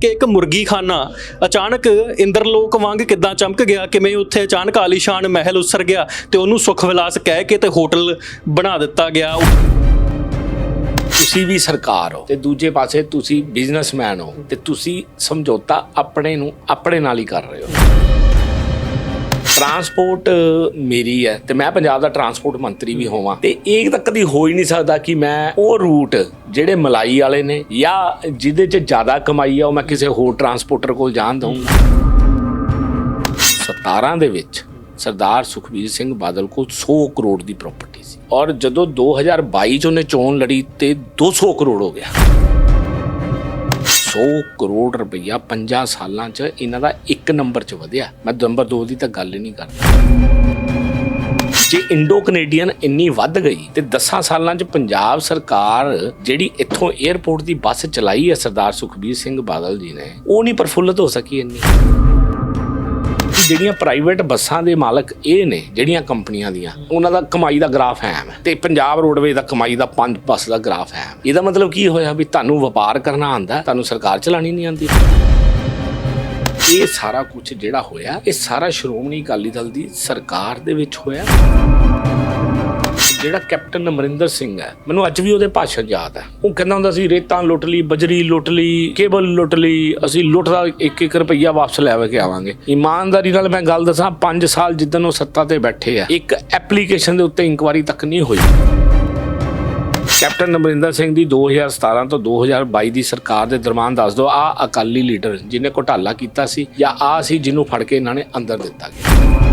ਕਿ ਇੱਕ ਮੁਰਗੀ ਖਾਨਾ ਅਚਾਨਕ ਇੰਦਰਲੋਕ ਵਾਂਗ ਕਿੱਦਾਂ ਚਮਕ ਗਿਆ? ਕਿਵੇਂ ਉੱਥੇ ਅਚਾਨਕ ਆਲੀਸ਼ਾਨ ਮਹਿਲ ਉਸਰ ਗਿਆ ਤੇ ਉਹਨੂੰ ਸੁਖ ਵਿਲਾਸ ਕਹਿ ਕੇ ਤੇ ਹੋਟਲ ਬਣਾ ਦਿੱਤਾ ਗਿਆ? ਤੁਸੀਂ ਵੀ ਸਰਕਾਰ ਹੋ। ਤੇ ਦੂਜੇ ਪਾਸੇ ਤੁਸੀਂ ਬਿਜ਼ਨਸਮੈਨ ਹੋ ਤੇ ਤੁਸੀਂ ਸਮਝੌਤਾ ਆਪਣੇ ਨੂੰ ਆਪਣੇ ਨਾਲ ਹੀ ਕਰ ਰਹੇ ਹੋ। ਟਰਾਂਸਪੋਰਟ ਮੇਰੀ ਹੈ ਤੇ ਮੈਂ ਪੰਜਾਬ ਦਾ ਟਰਾਂਸਪੋਰਟ ਮੰਤਰੀ ਵੀ ਹੋਵਾਂ। ਤੇ ਇਹ ਤਾਂ ਕਦੀ ਹੋ ਹੀ ਨਹੀਂ ਸਕਦਾ ਕਿ ਮੈਂ ਉਹ ਰੂਟ ਜਿਹੜੇ ਮਲਾਈ ਵਾਲੇ ਨੇ ਜਾਂ ਜਿਹਦੇ 'ਚ ਜ਼ਿਆਦਾ ਕਮਾਈ ਆ, ਉਹ ਮੈਂ ਕਿਸੇ ਹੋਰ ਟਰਾਂਸਪੋਰਟਰ ਕੋਲ ਜਾਣ ਦਊਂਗਾ। 17 ਦੇ ਵਿੱਚ ਸਰਦਾਰ ਸੁਖਬੀਰ ਸਿੰਘ ਬਾਦਲ ਕੋਲ 100 ਕਰੋੜ ਦੀ ਪ੍ਰਾਪਰਟੀ ਸੀ। ਔਰ ਜਦੋਂ 2022 ਚ ਉਹਨੇ ਚੋਣ ਲੜੀ ਤੇ 200 ਕਰੋੜ ਹੋ ਗਿਆ। 100 ਕਰੋੜ ਰੁਪਈਆ 50 ਸਾਲਾਂ ਚ ਇਹਨਾਂ ਦਾ ਇੱਕ ਨੰਬਰ ਚ ਵਧਿਆ। ਮੈਂ ਨੰਬਰ 2 ਦੀ ਤਾਂ ਗੱਲ ਹੀ ਨਹੀਂ ਕਰਦਾ। ਜੇ ਇੰਡੋ ਕੈਨੇਡੀਅਨ ਇੰਨੀ ਵੱਧ ਗਈ ਤੇ 10 ਸਾਲਾਂ ਚ ਪੰਜਾਬ ਸਰਕਾਰ ਜਿਹੜੀ ਇੱਥੋਂ 에ਅਰਪੋਰਟ ਦੀ ਬੱਸ ਚਲਾਈ ਹੈ ਸਰਦਾਰ ਸੁਖਬੀਰ ਸਿੰਘ ਬਾਦਲ ਜੀ ਨੇ, ਉਹ ਨਹੀਂ ਪ੍ਰਫੁੱਲਤ ਹੋ ਸਕੀ ਇੰਨੀ। ਜਿਹੜੀਆਂ ਪ੍ਰਾਈਵੇਟ ਬੱਸਾਂ ਦੇ ਮਾਲਕ ਇਹ ਨੇ, ਜਿਹੜੀਆਂ ਕੰਪਨੀਆਂ ਦੀਆਂ, ਉਹਨਾਂ ਦਾ ਕਮਾਈ ਦਾ ਗ੍ਰਾਫ ਹੈ ਤੇ ਪੰਜਾਬ ਰੋਡਵੇਜ਼ ਦਾ ਕਮਾਈ ਦਾ ਪੰਜ ਬੱਸ ਦਾ ਗ੍ਰਾਫ ਹੈ। ਇਹਦਾ ਮਤਲਬ ਕੀ ਹੋਇਆ ਵੀ ਤੁਹਾਨੂੰ ਵਪਾਰ ਕਰਨਾ ਆਂਦਾ ਤੁਹਾਨੂੰ ਸਰਕਾਰ ਚਲਾਣੀ ਨਹੀਂ ਆਂਦੀ ਇਹ ਸਾਰਾ ਕੁਝ ਜਿਹੜਾ ਹੋਇਆ, ਇਹ ਸਾਰਾ ਸ਼੍ਰੋਮਣੀ ਅਕਾਲੀ ਦਲ ਦੀ ਸਰਕਾਰ ਦੇ ਵਿੱਚ ਹੋਇਆ। ਜਿਹੜਾ ਕੈਪਟਨ ਅਮਰਿੰਦਰ ਸਿੰਘ ਹੈ, ਮੈਨੂੰ ਅੱਜ ਵੀ ਉਹਦੇ ਭਾਸ਼ਣ ਯਾਦ ਹੈ। ਉਹ ਕਹਿੰਦਾ ਹੁੰਦਾ ਸੀ, ਰੇਤਾਂ ਲੁੱਟ ਲਈ, ਬਜਰੀ ਲੁੱਟ ਲਈ, ਕੇਬਲ ਲੁੱਟ ਲਈ, ਅਸੀਂ ਲੁੱਟ ਦਾ ਇੱਕ ਇੱਕ ਰੁਪਈਆ ਵਾਪਸ ਲੈ ਕੇ ਆਵਾਂਗੇ। ਇਮਾਨਦਾਰੀ ਨਾਲ ਮੈਂ ਗੱਲ ਦੱਸਾਂ 5 ਸਾਲ ਜਿੱਦਨ ਉਹ ਸੱਤਾ ਤੇ ਬੈਠੇ ਆ, ਇੱਕ ਐਪਲੀਕੇਸ਼ਨ ਦੇ ਉੱਤੇ ਇਨਕੁਆਰੀ ਤੱਕ ਨਹੀਂ ਹੋਈ। ਕੈਪਟਨ ਅਮਰਿੰਦਰ ਸਿੰਘ ਦੀ 2017 ਤੋਂ 2022 ਦੀ ਸਰਕਾਰ ਦੇ ਦਰਮਿਆਨ ਦੱਸ ਦਿਓ ਆ ਅਕਾਲੀ ਲੀਡਰ ਜਿਹਨੇ ਘੁਟਾਲਾ ਕੀਤਾ ਸੀ ਜਾਂ ਆ ਸੀ ਜਿਹਨੂੰ ਫੜ ਕੇ ਇਹਨਾਂ ਨੇ ਅੰਦਰ ਦਿੱਤਾ ਗਿਆ।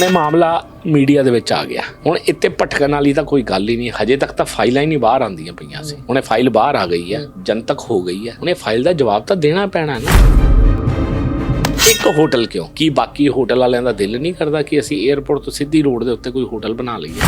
ਹੁਣ ਇਹ ਮਾਮਲਾ ਮੀਡੀਆ ਦੇ ਵਿੱਚ ਆ ਗਿਆ। ਹੁਣ ਇੱਥੇ ਭਟਕਣ ਵਾਲੀ ਤਾਂ ਕੋਈ ਗੱਲ ਹੀ ਨਹੀਂ, ਹਜੇ ਤੱਕ ਤਾਂ ਫਾਈਲਾਂ ਹੀ ਨਹੀਂ ਬਾਹਰ ਆਉਂਦੀਆਂ ਪਈਆਂ ਸੀ। ਹੁਣ ਇਹ ਫਾਈਲ ਬਾਹਰ ਆ ਗਈ ਹੈ, ਜਨਤਕ ਹੋ ਗਈ ਹੈ। ਹੁਣ ਇਹ ਫਾਈਲ ਦਾ ਜਵਾਬ ਤਾਂ ਦੇਣਾ ਪੈਣਾ ਨਾ। ਇੱਕ ਹੋਟਲ ਕਿਉਂ? ਕੀ ਬਾਕੀ ਹੋਟਲ ਵਾਲਿਆਂ ਦਾ ਦਿਲ ਨਹੀਂ ਕਰਦਾ ਕਿ ਅਸੀਂ 에ਅਰਪੋਰਟ ਤੋਂ ਸਿੱਧੀ ਰੋਡ ਦੇ ਉੱਤੇ ਕੋਈ ਹੋਟਲ ਬਣਾ ਲਈਏ?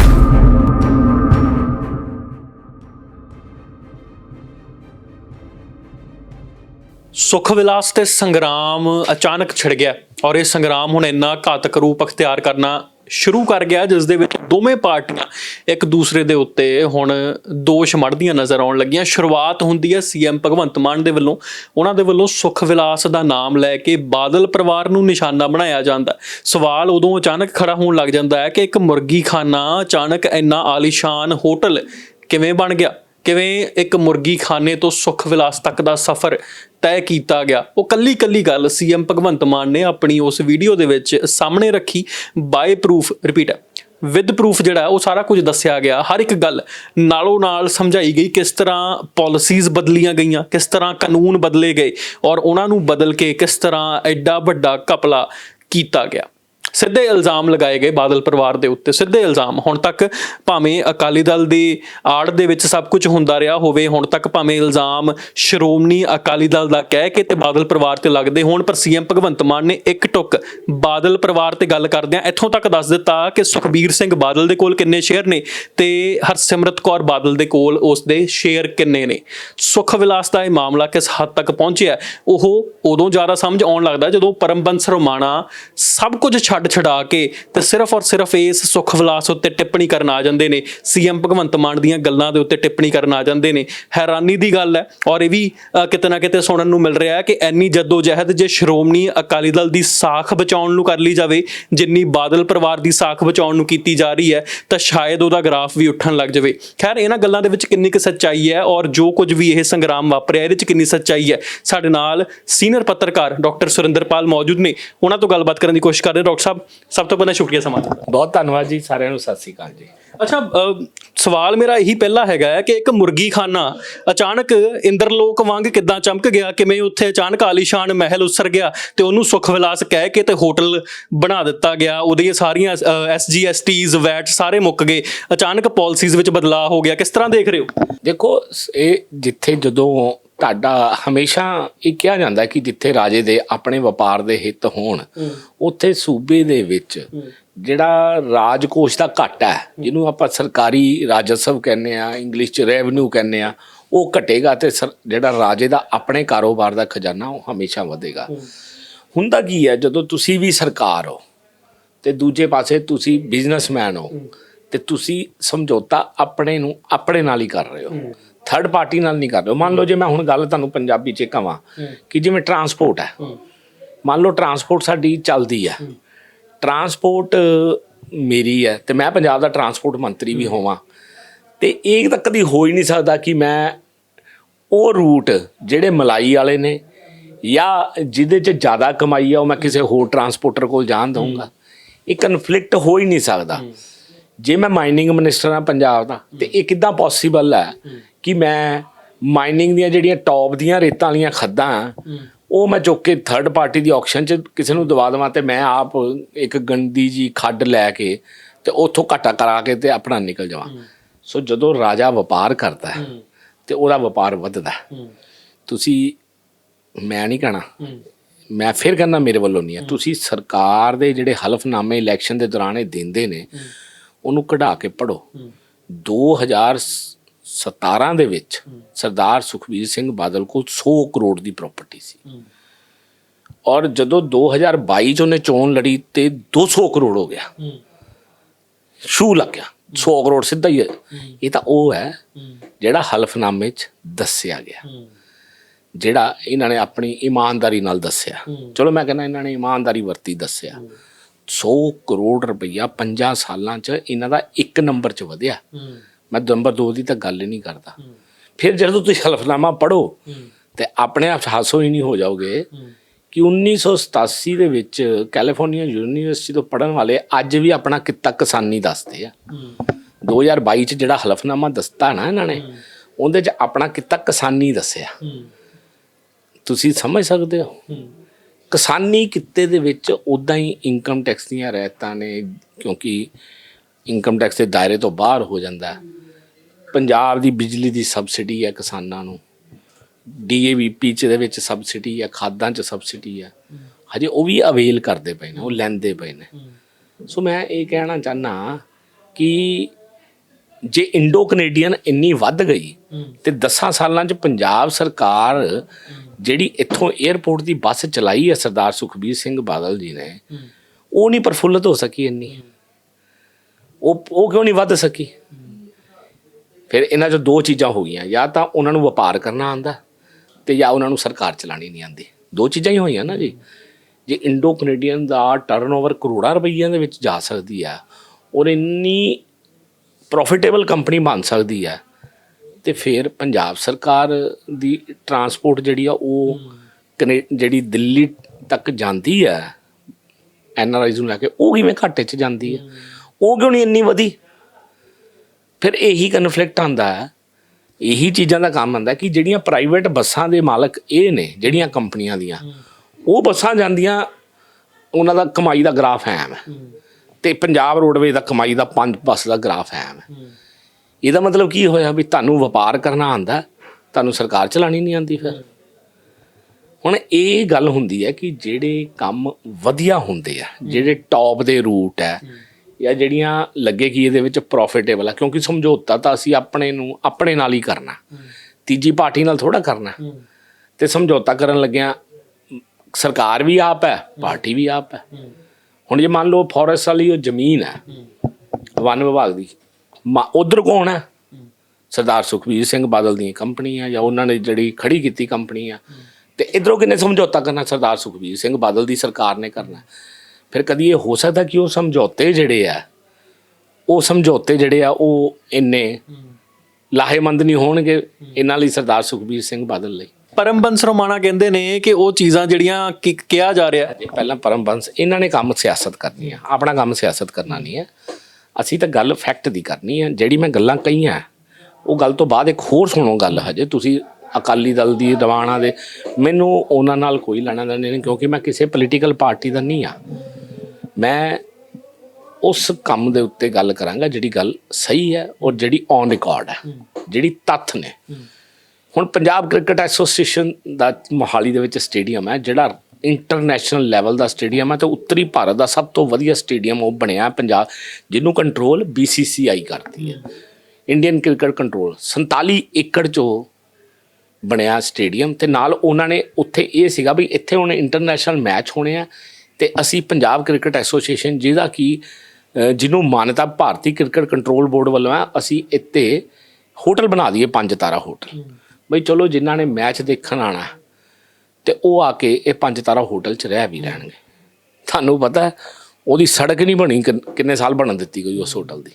ਸੁਖ ਵਿਲਾਸ ਤੇ ਸੰਗਰਾਮ ਅਚਾਨਕ ਛਿੜ ਗਿਆ। ਔਰ ਇਹ ਸੰਗਰਾਮ ਹੁਣ ਇੰਨਾ ਘਾਤਕ ਰੂਪ ਅਖਤਿਆਰ ਕਰਨਾ ਸ਼ੁਰੂ ਕਰ ਗਿਆ, ਜਿਸ ਦੇ ਵਿੱਚ ਦੋਵੇਂ ਪਾਰਟੀਆਂ ਇੱਕ ਦੂਸਰੇ ਦੇ ਉੱਤੇ ਹੁਣ ਦੋਸ਼ ਮੜਦੀਆਂ ਨਜ਼ਰ ਆਉਣ ਲੱਗੀਆਂ। ਸ਼ੁਰੂਆਤ ਹੁੰਦੀ ਹੈ ਸੀਐਮ ਭਗਵੰਤ ਮਾਨ ਦੇ ਵੱਲੋਂ। ਉਹਨਾਂ ਦੇ ਵੱਲੋਂ ਸੁਖ ਵਿਲਾਸ ਦਾ ਨਾਮ ਲੈ ਕੇ ਬਾਦਲ ਪਰਿਵਾਰ ਨੂੰ ਨਿਸ਼ਾਨਾ ਬਣਾਇਆ ਜਾਂਦਾ। ਸਵਾਲ ਉਦੋਂ ਅਚਾਨਕ ਖੜਾ ਹੋਣ ਲੱਗ ਜਾਂਦਾ ਹੈ ਕਿ ਇੱਕ ਮੁਰਗੀ ਖਾਨਾ ਅਚਾਨਕ ਇੰਨਾ ਆਲੀਸ਼ਾਨ ਹੋਟਲ ਕਿਵੇਂ ਬਣ ਗਿਆ? ਕਿਵੇਂ ਇੱਕ ਮੁਰਗੀ ਖਾਨੇ ਤੋਂ ਸੁਖ ਵਿਲਾਸ ਤੱਕ ਦਾ ਸਫ਼ਰ ਤੈਅ ਕੀਤਾ ਗਿਆ। ਉਹ ਕੱਲੀ ਕੱਲੀ ਗੱਲ ਸੀਐਮ ਭਗਵੰਤ ਮਾਨ ਨੇ ਆਪਣੀ ਉਸ ਵੀਡੀਓ ਦੇ ਵਿੱਚ ਸਾਹਮਣੇ ਰੱਖੀ। ਬਾਈ ਪ੍ਰੂਫ ਰਿਪੀਟ ਹੈ। ਵਿਦ ਪ੍ਰੂਫ ਜਿਹੜਾ, ਉਹ ਸਾਰਾ ਕੁਝ ਦੱਸਿਆ ਗਿਆ। ਹਰ ਇੱਕ ਗੱਲ ਨਾਲੋਂ ਨਾਲ ਸਮਝਾਈ ਗਈ ਕਿਸ ਤਰ੍ਹਾਂ ਪਾਲਿਸੀਜ਼ ਬਦਲੀਆਂ ਗਈਆਂ, ਕਿਸ ਤਰ੍ਹਾਂ ਕਾਨੂੰਨ ਬਦਲੇ ਗਏ ਔਰ ਉਹਨਾਂ ਨੂੰ ਬਦਲ ਕੇ ਕਿਸ ਤਰ੍ਹਾਂ ਐਡਾ ਵੱਡਾ ਕਪਲਾ ਕੀਤਾ ਗਿਆ। ਸਿੱਧੇ ਇਲਜ਼ਾਮ ਲਗਾਏ ਗਏ ਬਾਦਲ ਪਰਿਵਾਰ ਦੇ ਉੱਤੇ, ਸਿੱਧੇ ਇਲਜ਼ਾਮ। ਹੁਣ ਤੱਕ ਭਾਵੇਂ ਅਕਾਲੀ ਦਲ ਦੀ ਆੜ ਦੇ ਵਿੱਚ ਸਭ ਕੁਝ ਹੁੰਦਾ ਰਿਹਾ ਹੋਵੇ, ਹੁਣ ਤੱਕ ਭਾਵੇਂ ਇਲਜ਼ਾਮ ਸ਼੍ਰੋਮਣੀ ਅਕਾਲੀ ਦਲ ਦਾ ਕਹਿ ਕੇ ਤੇ ਬਾਦਲ ਪਰਿਵਾਰ ਤੇ ਲੱਗਦੇ ਹੋਣ, ਪਰ ਸੀਐਮ ਭਗਵੰਤ ਮਾਨ ਨੇ ਇੱਕ ਟੁੱਕ ਬਾਦਲ ਪਰਿਵਾਰ ਤੇ ਗੱਲ ਕਰਦਿਆਂ ਇੱਥੋਂ ਤੱਕ ਦੱਸ ਦਿੱਤਾ ਕਿ ਸੁਖਬੀਰ ਸਿੰਘ ਬਾਦਲ ਦੇ ਕੋਲ ਕਿੰਨੇ ਸ਼ੇਅਰ ਨੇ ਤੇ ਹਰਸਿਮਰਤ ਕੌਰ ਬਾਦਲ ਦੇ ਕੋਲ ਉਸ ਦੇ ਸ਼ੇਅਰ ਕਿੰਨੇ ਨੇ। ਸੁਖ ਵਿਲਾਸ ਦਾ ਇਹ ਮਾਮਲਾ ਕਿਸ ਹੱਦ ਤੱਕ ਪਹੁੰਚਿਆ, ਉਹ ਉਦੋਂ ਜ਼ਿਆਦਾ ਸਮਝ ਆਉਣ ਲੱਗਦਾ ਜਦੋਂ ਪਰਮਬੰਸ ਰੋਮਾਣਾ ਸਭ ਕੁਝ ਛੱਡ ਛਡਾ ਕੇ ਤੇ ਸਿਰਫ ਔਰ ਸਿਰਫ ਇਸ ਸੁਖ ਵਿਲਾਸ ਉੱਤੇ ਟਿੱਪਣੀ ਕਰਨ ਆ ਜਾਂਦੇ ਨੇ। ਸੀਐਮ ਭਗਵੰਤ ਮਾਨ ਦੀਆਂ ਗੱਲਾਂ ਦੇ ਉੱਤੇ ਟਿੱਪਣੀ ਕਰਨ ਆ ਜਾਂਦੇ ਨੇ। ਹੈਰਾਨੀ ਦੀ ਗੱਲ ਹੈ ਔਰ ਇਹ ਵੀ ਕਿਤੇ ਨਾ ਕਿਤੇ ਸੁਣਨ ਨੂੰ ਮਿਲ ਰਿਹਾ ਹੈ ਕਿ ਐਨੀ ਜਦੋਜਹਿਦ ਜੇ ਸ਼੍ਰੋਮਣੀ ਅਕਾਲੀ ਦਲ ਦੀ ਸਾਖ ਬਚਾਉਣ ਨੂੰ ਕਰ ਲਈ ਜਾਵੇ, ਜਿੰਨੀ ਬਾਦਲ ਪਰਿਵਾਰ ਦੀ ਸਾਖ ਬਚਾਉਣ ਨੂੰ ਕੀਤੀ ਜਾ ਰਹੀ ਹੈ, ਤਾਂ ਸ਼ਾਇਦ ਉਹਦਾ ਗ੍ਰਾਫ ਵੀ ਉੱਠਣ ਲੱਗ ਜਾਵੇ। ਖੈਰ, ਇਹਨਾਂ ਗੱਲਾਂ ਦੇ ਵਿੱਚ ਕਿੰਨੀ ਕੁ ਸੱਚਾਈ ਹੈ ਔਰ ਜੋ ਕੁਝ ਵੀ ਇਹ ਸੰਗਰਾਮ ਵਾਪਰਿਆ, ਇਹਦੇ ਵਿੱਚ ਕਿੰਨੀ ਸੱਚਾਈ ਹੈ। ਸਾਡੇ ਨਾਲ ਸੀਨੀਅਰ ਪੱਤਰਕਾਰ ਡਾਕਟਰ ਸੁਰਿੰਦਰਪਾਲ ਮੌਜੂਦ ਨੇ। ਉਹਨਾਂ ਤੋਂ ਗੱਲਬਾਤ ਕਰਨ ਦੀ ਕੋਸ਼ਿਸ਼ ਕਰ ਰਹੇ ਡਾਕਟਰ ਸਾਹਿਬ ਸਭ ਤੋਂ ਪਹਿਲਾਂ ਸ਼ੁਕਰੀਆ ਸਮਾਂ ਦਿੱਤਾ। ਬਹੁਤ ਧੰਨਵਾਦ ਜੀ ਸਾਰਿਆਂ ਨੂੰ ਸਤਿ ਸ੍ਰੀ ਅਕਾਲ ਜੀ। ਅੱਛਾ ਅ, ਸਵਾਲ ਮੇਰਾ ਇਹੀ ਪਹਿਲਾ ਹੈਗਾ ਹੈ ਕਿ ਇੱਕ ਮੁਰਗੀ ਖਾਨਾ ਅਚਾਨਕ ਇੰਦਰਲੋਕ ਵਾਂਗ ਕਿੱਦਾਂ ਚਮਕ ਗਿਆ ਕਿਵੇਂ ਉੱਥੇ ਅਚਾਨਕ ਆਲੀਸ਼ਾਨ ਮਹਿਲ ਉਸਰ ਗਿਆ ਤੇ ਉਹਨੂੰ ਸੁਖ ਵਿਲਾਸ ਕਹਿ ਕੇ ਤੇ ਹੋਟਲ ਬਣਾ ਦਿੱਤਾ ਗਿਆ ਉਹਦੀਆਂ ਸਾਰੀਆਂ ਐਸਜੀਐਸਟੀਜ਼ ਵੈਟ ਸਾਰੇ ਮੁੱਕ ਗਏ ਅਚਾਨਕ ਪਾਲਿਸੀਜ਼ ਵਿੱਚ ਬਦਲਾਅ ਹੋ ਗਿਆ ਕਿਸ ਤਰ੍ਹਾਂ ਦੇਖ ਰਹੇ ਹੋ? ਦੇਖੋ ਸ- ਇਹ ਜਿੱਥੇ ਜਦੋਂ ਤੁਹਾਡਾ ਹਮੇਸ਼ਾ ਇਹ ਕਿਹਾ ਜਾਂਦਾ ਕਿ ਜਿੱਥੇ ਰਾਜੇ ਦੇ ਆਪਣੇ ਵਪਾਰ ਦੇ ਹਿੱਤ ਹੋਣ ਉੱਥੇ ਸੂਬੇ ਦੇ ਵਿੱਚ ਜਿਹੜਾ ਰਾਜਕੋਸ਼ ਦਾ ਘਾਟਾ ਹੈ ਜਿਹਨੂੰ ਆਪਾਂ ਸਰਕਾਰੀ ਰਾਜਸਵ ਕਹਿੰਦੇ ਆ ਇੰਗਲਿਸ਼ ਚ ਰੈਵਨਿਊ ਕਹਿੰਦੇ ਆ ਉਹ ਘਟੇਗਾ ਤੇ ਜਿਹੜਾ ਰਾਜੇ ਦਾ ਆਪਣੇ ਕਾਰੋਬਾਰ ਦਾ ਖਜ਼ਾਨਾ ਉਹ ਹਮੇਸ਼ਾ ਵਧੇਗਾ। ਹੁੰਦਾ ਕੀ ਹੈ ਜਦੋਂ ਤੁਸੀਂ ਵੀ ਸਰਕਾਰ ਹੋ ਤੇ ਦੂਜੇ ਪਾਸੇ ਤੁਸੀਂ ਬਿਜ਼ਨਸਮੈਨ ਹੋ ਤੇ ਤੁਸੀਂ ਸਮਝੌਤਾ ਆਪਣੇ ਨੂੰ ਆਪਣੇ ਨਾਲ ਹੀ ਕਰ ਰਹੇ ਹੋ। ਥਰਡ ਪਾਰਟੀ ਨਾਲ ਨਹੀਂ ਕਰ ਰਹੇ ਹੋ। ਮੰਨ ਲਓ ਜੇ ਮੈਂ ਹੁਣ ਗੱਲ ਤੁਹਾਨੂੰ ਪੰਜਾਬੀ ਚ ਕਹਾਂ ਕਿ ਜਿਵੇਂ ਟਰਾਂਸਪੋਰਟ ਹੈ। ਮੰਨ ਲਓ ਟਰਾਂਸਪੋਰਟ ਸਾਡੀ ਚੱਲਦੀ ਹੈ। ਟਰਾਂਸਪੋਰਟ ਮੇਰੀ ਹੈ ਤੇ ਮੈਂ ਪੰਜਾਬ ਦਾ ਟਰਾਂਸਪੋਰਟ ਮੰਤਰੀ ਵੀ ਹੋਵਾਂ। ਤੇ ਇਹ ਤਾਂ ਕਦੀ ਹੋ ਹੀ ਨਹੀਂ ਸਕਦਾ ਕਿ ਮੈਂ ਉਹ ਰੂਟ ਜਿਹੜੇ ਮਲਾਈ ਵਾਲੇ ਨੇ ਜਾਂ ਜਿਹਦੇ 'ਚ ਜ਼ਿਆਦਾ ਕਮਾਈ ਆ ਉਹ ਮੈਂ ਕਿਸੇ ਹੋਰ ਟਰਾਂਸਪੋਰਟਰ ਕੋਲ ਜਾਣ ਦਊਂਗਾ। ਇਹ ਕਨਫਲਿਕਟ ਹੋ ਹੀ ਨਹੀਂ ਸਕਦਾ। ਜੇ ਮੈਂ ਮਾਈਨਿੰਗ ਮਿਨਿਸਟਰ ਹਾਂ ਪੰਜਾਬ ਦਾ ਤੇ ਇਹ ਕਿੱਦਾਂ ਪੋਸੀਬਲ ਹੈ। ਕਿ ਮੈਂ ਮਾਈਨਿੰਗ ਦੀਆਂ ਜਿਹੜੀਆਂ ਟੌਪ ਦੀਆਂ ਰੇਤਾਂ ਵਾਲੀਆਂ ਖੱਦਾਂ ਉਹ ਮੈਂ ਚੁੱਕ ਕੇ ਥਰਡ ਪਾਰਟੀ ਦੀ ਆਕਸ਼ਨ 'ਚ ਕਿਸੇ ਨੂੰ ਦਵਾ ਦੇਵਾਂ ਤੇ ਮੈਂ ਆਪ ਇੱਕ ਗੰਦੀ ਜੀ ਖੱਡ ਲੈ ਕੇ ਤੇ ਉੱਥੋਂ ਘਾਟਾ ਕਰਾ ਕੇ ਤੇ ਆਪਣਾ ਨਿਕਲ ਜਾਵਾਂ। ਸੋ ਜਦੋਂ ਰਾਜਾ ਵਪਾਰ ਕਰਦਾ ਹੈ ਤੇ ਉਹਦਾ ਵਪਾਰ ਵੱਧਦਾ। ਤੁਸੀਂ ਮੈਂ ਨਹੀਂ ਕਹਣਾ। ਮੈਂ ਫਿਰ ਕਹਿੰਦਾ ਮੇਰੇ ਵੱਲੋਂ ਨਹੀਂ ਹੈ। ਤੁਸੀਂ ਸਰਕਾਰ ਦੇ ਜਿਹੜੇ ਹਲਫਨਾਮੇ ਇਲੈਕਸ਼ਨ ਦੇ ਦੌਰਾਨ ਇਹ ਦਿੰਦੇ ਨੇ ਉਹਨੂੰ ਕਢਾ ਕੇ ਪੜੋ 2017 ਦੇ ਵਿੱਚ ਸਰਦਾਰ ਸੁਖਬੀਰ ਸਿੰਘ ਬਾਦਲ ਕੋਲ 100 ਕਰੋੜ ਦੀ ਪ੍ਰਾਪਰਟੀ ਸੀ। ਔਰ ਜਦੋਂ 2022 ਚ ਉਹਨੇ ਚੋਣ ਲੜੀ ਤੇ 200 ਕਰੋੜ ਹੋ ਗਿਆ। ਸ਼ੂ ਲੱਗ ਗਿਆ। 100 ਕਰੋੜ ਸਿੱਧਾ ਹੀ ਹੈ। ਇਹ ਤਾਂ ਉਹ ਹੈ ਜਿਹੜਾ ਹਲਫਨਾਮੇ 'ਚ ਦੱਸਿਆ ਗਿਆ। ਜਿਹੜਾ ਇਹਨਾਂ ਨੇ ਆਪਣੀ ਇਮਾਨਦਾਰੀ ਨਾਲ ਦੱਸਿਆ। ਚਲੋ ਮੈਂ ਕਹਿੰਦਾ ਇਹਨਾਂ ਨੇ ਇਮਾਨਦਾਰੀ ਵਰਤੀ ਦੱਸਿਆ। 100 ਕਰੋੜ ਰੁਪਈਆ 5 ਸਾਲਾਂ 'ਚ ਇਹਨਾਂ ਦਾ ਇੱਕ ਨੰਬਰ 'ਚ ਵਧਿਆ। ਮੈਂ ਨੰਬਰ 2 ਦੀ ਤਾਂ ਗੱਲ ਹੀ ਨਹੀਂ ਕਰਦਾ। ਫਿਰ ਜਦੋਂ ਤੁਸੀਂ ਹਲਫਨਾਮਾ ਪੜੋ ਤੇ ਆਪਣੇ ਆਪ ਹਾਸੋ ਹੀ ਨਹੀਂ ਹੋ ਜਾਓਗੇ ਕਿ 1987 ਦੇ ਵਿੱਚ ਕੈਲੀਫੋਰਨੀਆ ਯੂਨੀਵਰਸਿਟੀ ਤੋਂ ਪੜਨ ਵਾਲੇ ਅੱਜ ਵੀ ਆਪਣਾ ਕਿੱਤਾ ਕਿਸਾਨੀ ਦੱਸਦੇ ਆ। 2022 ਚ ਜਿਹੜਾ ਹਲਫਨਾਮਾ ਦੱਸਤਾ ਨਾ ਇਹਨਾਂ ਨੇ ਉਹਦੇ ਚ ਆਪਣਾ ਕਿੱਤਾ ਕਿਸਾਨੀ ਦੱਸਿਆ। ਤੁਸੀਂ ਸਮਝ ਸਕਦੇ ਹੋ? ਕਿਸਾਨੀ ਕਿੱਤੇ ਦੇ ਵਿੱਚ ਉਦਾਂ ਹੀ ਇਨਕਮ ਟੈਕਸ ਦੀਆਂ ਰਹਿਤਾਂ ਨੇ ਕਿਉਂਕਿ ਇਨਕਮ ਟੈਕਸ ਦੇ ਦਾਇਰੇ ਤੋਂ ਬਾਹਰ ਹੋ ਜਾਂਦਾ। ਹੈ। ਪੰਜਾਬ ਦੀ ਬਿਜਲੀ ਦੀ ਸਬਸਿਡੀ ਹੈ ਕਿਸਾਨਾਂ ਨੂੰ। ਡੀਏਵੀਪੀ ਚ ਦੇ ਵਿੱਚ ਸਬਸਿਡੀ ਹੈ, ਖਾਦਾਂ ਚ ਸਬਸਿਡੀ ਹੈ। ਹਜੇ ਉਹ ਵੀ ਅਵੇਲ ਕਰਦੇ ਪਏ ਨੇ, ਉਹ ਲੈਂਦੇ ਪਏ ਨੇ। ਸੋ ਮੈਂ ਇਹ ਕਹਿਣਾ ਚਾਹਨਾ ਕਿ ਜੇ ਇੰਡੋ ਕੈਨੇਡੀਅਨ ਇੰਨੀ ਵੱਧ ਗਈ ਤੇ 10 ਸਾਲਾਂ ਚ ਪੰਜਾਬ ਸਰਕਾਰ ਜਿਹੜੀ ਇੱਥੋਂ 에ਅਰਪੋਰਟ ਦੀ ਬੱਸ ਚਲਾਈ ਹੈ ਸਰਦਾਰ ਸੁਖਬੀਰ ਸਿੰਘ ਬਾਦਲ ਜੀ ਨੇ, ਉਹ ਨਹੀਂ ਪ੍ਰਫੁੱਲਤ ਹੋ ਸਕੀ ਇੰਨੀ। ਉਹ ਉਹ ਕਿਉਂ ਨਹੀਂ ਵੱਧ ਸਕੀ? ਫਿਰ ਇਹਨਾਂ 'ਚ ਦੋ ਚੀਜ਼ਾਂ ਹੋ ਗਈਆਂ ਜਾਂ ਤਾਂ ਉਹਨਾਂ ਨੂੰ ਵਪਾਰ ਕਰਨਾ ਆਂਦਾ ਤੇ ਜਾਂ ਉਹਨਾਂ ਨੂੰ ਸਰਕਾਰ ਚਲਾਣੀ ਨਹੀਂ ਆਂਦੀ ਦੋ ਚੀਜ਼ਾਂ ਹੀ ਹੋਈਆਂ ਨਾ ਜੀ। ਜੇ ਇੰਡੋ ਕੈਨੇਡੀਅਨ ਦਾ ਟਰਨਓਵਰ ਕਰੋੜਾਂ ਰੁਪਈਆਂ ਦੇ ਵਿੱਚ ਜਾ ਸਕਦੀ ਆ ਔਰ ਇੰਨੀ ਪ੍ਰੋਫਿਟੇਬਲ ਕੰਪਨੀ ਬਣ ਸਕਦੀ ਆ ਤੇ ਫਿਰ ਪੰਜਾਬ ਸਰਕਾਰ ਦੀ ਟਰਾਂਸਪੋਰਟ ਜਿਹੜੀ ਆ ਉਹ ਜਿਹੜੀ ਦਿੱਲੀ ਤੱਕ ਜਾਂਦੀ ਆ ਐਨਆਰਆਈਜ਼ ਨੂੰ ਲੈ ਕੇ ਉਹ ਕਿਵੇਂ ਘਾਟੇ 'ਚ ਜਾਂਦੀ ਆ? ਉਹ ਕਿਉਂ ਨਹੀਂ ਇੰਨੀ ਵਧੀ? ਫਿਰ ਇਹੀ ਕਨਫਲਿਕਟ ਆਂਦਾ ਹੈ। ਇਹੀ ਚੀਜ਼ਾਂ ਦਾ ਕੰਮ ਆਂਦਾ ਕਿ ਜਿਹੜੀਆਂ ਪ੍ਰਾਈਵੇਟ ਬੱਸਾਂ ਦੇ ਮਾਲਕ ਇਹ ਨੇ ਜਿਹੜੀਆਂ ਕੰਪਨੀਆਂ ਦੀਆਂ ਉਹ ਬੱਸਾਂ ਜਾਂਦੀਆਂ ਉਹਨਾਂ ਦਾ ਕਮਾਈ ਦਾ ਗ੍ਰਾਫ ਐਮ ਹੈ। ਤੇ ਪੰਜਾਬ ਰੋਡਵੇ ਦਾ ਕਮਾਈ ਦਾ ਪੰਜ ਬੱਸ ਦਾ ਗ੍ਰਾਫ ਐਮ ਹੈ। ਇਹਦਾ ਮਤਲਬ ਕੀ ਹੋਇਆ ਵੀ ਤੁਹਾਨੂੰ ਵਪਾਰ ਕਰਨਾ ਆਂਦਾ ਤੁਹਾਨੂੰ ਸਰਕਾਰ ਚਲਾਣੀ ਨਹੀਂ ਆਂਦੀ ਫਿਰ। ਹੁਣ ਇਹ ਗੱਲ ਹੁੰਦੀ ਹੈ ਕਿ ਜਿਹੜੇ ਕੰਮ ਵਧੀਆ ਹੁੰਦੇ ਆ ਜਿਹੜੇ ਟੌਪ ਦੇ ਰੂਟ ਹੈ। ਜਾਂ ਜਿਹੜੀਆਂ ਲੱਗੇ ਕਿ ਇਹਦੇ ਵਿੱਚ ਪ੍ਰੋਫਿਟੇਬਲ ਆ ਕਿਉਂਕਿ ਸਮਝੌਤਾ ਤਾਂ ਅਸੀਂ ਆਪਣੇ ਨੂੰ ਆਪਣੇ ਨਾਲ ਹੀ ਕਰਨਾ। ਤੀਜੀ ਪਾਰਟੀ ਨਾਲ ਥੋੜਾ ਕਰਨਾ। ਤੇ ਸਮਝੌਤਾ ਕਰਨ ਲੱਗਿਆ ਸਰਕਾਰ ਵੀ ਆਪ ਹੈ ਪਾਰਟੀ ਵੀ ਆਪ ਹੈ। ਹੁਣ ਜੇ ਮੰਨ ਲਓ ਫੋਰੈਸਟ ਵਾਲੀ ਉਹ ਜ਼ਮੀਨ ਹੈ ਵਨ ਵਿਭਾਗ ਦੀ ਉਧਰ ਕੌਣ ਹੈ? ਸਰਦਾਰ ਸੁਖਬੀਰ ਸਿੰਘ ਬਾਦਲ ਦੀ ਕੰਪਨੀ ਆ ਜਾਂ ਉਹਨਾਂ ਨੇ ਜਿਹੜੀ ਖੜੀ ਕੀਤੀ ਕੰਪਨੀ ਆ। ਤੇ ਇਧਰੋਂ ਕਿੰਨੇ ਸਮਝੌਤਾ ਕਰਨਾ? ਸਰਦਾਰ ਸੁਖਬੀਰ ਸਿੰਘ ਬਾਦਲ ਦੀ ਸਰਕਾਰ ਨੇ ਕਰਨਾ। ਫਿਰ ਕਦੀ ਇਹ ਹੋ ਸਕਦਾ ਕਿ ਉਹ ਸਮਝੌਤੇ ਜਿਹੜੇ ਆ ਉਹ ਸਮਝੌਤੇ ਜਿਹੜੇ ਆ ਉਹ ਇੰਨੇ ਲਾਹੇਮੰਦ ਨਹੀਂ ਹੋਣਗੇ ਇਹਨਾਂ ਲਈ ਸਰਦਾਰ ਸੁਖਬੀਰ ਸਿੰਘ ਬਾਦਲ ਲਈ। ਪਰਮਬੰਸ ਰੋਮਾਣਾ ਕਹਿੰਦੇ ਨੇ ਕਿ ਉਹ ਚੀਜ਼ਾਂ ਜਿਹੜੀਆਂ ਕਿਹਾ ਜਾ ਰਿਹਾ ਪਹਿਲਾਂ ਪਰਮਬੰਸ ਇਹਨਾਂ ਨੇ ਕੰਮ ਸਿਆਸਤ ਕਰਨੀ ਆ ਆਪਣਾ ਕੰਮ ਸਿਆਸਤ ਕਰਨਾ ਨਹੀਂ ਹੈ। ਅਸੀਂ ਤਾਂ ਗੱਲ ਫੈਕਟ ਦੀ ਕਰਨੀ ਹੈ ਜਿਹੜੀ ਮੈਂ ਗੱਲਾਂ ਕਹੀਆਂ ਉਹ ਗੱਲ ਤੋਂ ਬਾਅਦ ਇੱਕ ਹੋਰ ਸੁਣੋ ਗੱਲ ਹਜੇ ਤੁਸੀਂ ਅਕਾਲੀ ਦਲ ਦੀ ਰਵਾਨਾ ਦੇ ਮੈਨੂੰ ਉਹਨਾਂ ਨਾਲ ਕੋਈ ਲੈਣਾ ਦੇਣਾ ਨਹੀਂ ਕਿਉਂਕਿ ਮੈਂ ਕਿਸੇ ਪੋਲੀਟੀਕਲ ਪਾਰਟੀ ਦਾ ਨਹੀਂ ਆ ਮੈਂ ਉਸ ਕੰਮ ਦੇ ਉੱਤੇ ਗੱਲ ਕਰਾਂਗਾ ਜਿਹੜੀ ਗੱਲ ਸਹੀ ਹੈ ਔਰ ਜਿਹੜੀ ਔਨ ਰਿਕਾਰਡ ਹੈ ਜਿਹੜੀ ਤੱਥ ਨੇ। ਹੁਣ ਪੰਜਾਬ ਕ੍ਰਿਕਟ ਐਸੋਸੀਏਸ਼ਨ ਦਾ ਮੋਹਾਲੀ ਦੇ ਵਿੱਚ ਸਟੇਡੀਅਮ ਹੈ ਜਿਹੜਾ ਇੰਟਰਨੈਸ਼ਨਲ ਲੈਵਲ ਦਾ ਸਟੇਡੀਅਮ ਹੈ ਤੇ ਉੱਤਰੀ ਭਾਰਤ ਦਾ ਸਭ ਤੋਂ ਵਧੀਆ ਸਟੇਡੀਅਮ ਉਹ ਬਣਿਆ ਪੰਜਾਬ ਜਿਹਨੂੰ ਕੰਟਰੋਲ BCCI ਕਰਦੀ ਹੈ। ਇੰਡੀਅਨ ਕ੍ਰਿਕਟ ਕੰਟਰੋਲ 47 ਏਕੜ ਚੋਂ ਬਣਿਆ ਸਟੇਡੀਅਮ ਤੇ ਨਾਲ ਉਹਨਾਂ ਨੇ ਉੱਥੇ ਇਹ ਸੀਗਾ ਵੀ ਇੱਥੇ ਹੁਣ ਇੰਟਰਨੈਸ਼ਨਲ ਮੈਚ ਹੋਣੇ ਆ ਤੇ ਅਸੀਂ ਪੰਜਾਬ ਕ੍ਰਿਕਟ ਐਸੋਸੀਏਸ਼ਨ ਜਿਹਦਾ ਕਿ ਜਿਹਨੂੰ ਮਾਨਤਾ ਭਾਰਤੀ ਕ੍ਰਿਕਟ ਕੰਟਰੋਲ ਬੋਰਡ ਵੱਲੋਂ ਆ ਅਸੀਂ ਇੱਥੇ ਹੋਟਲ ਬਣਾ ਦਈਏ ਪੰਜ ਤਾਰਾ ਹੋਟਲ। ਬਈ ਚਲੋ ਜਿਨ੍ਹਾਂ ਨੇ ਮੈਚ ਦੇਖਣ ਆਣਾ ਤੇ ਉਹ ਆ ਕੇ ਇਹ ਪੰਜ ਤਾਰਾ ਹੋਟਲ 'ਚ ਰਹਿ ਵੀ ਲੈਣਗੇ ਤੁਹਾਨੂੰ ਪਤਾ ਉਹਦੀ ਸੜਕ ਨਹੀਂ ਬਣੀ ਕਿੰਨੇ ਸਾਲ ਬਣਨ ਦਿੱਤੀ ਗਈ ਉਸ ਹੋਟਲ ਦੀ।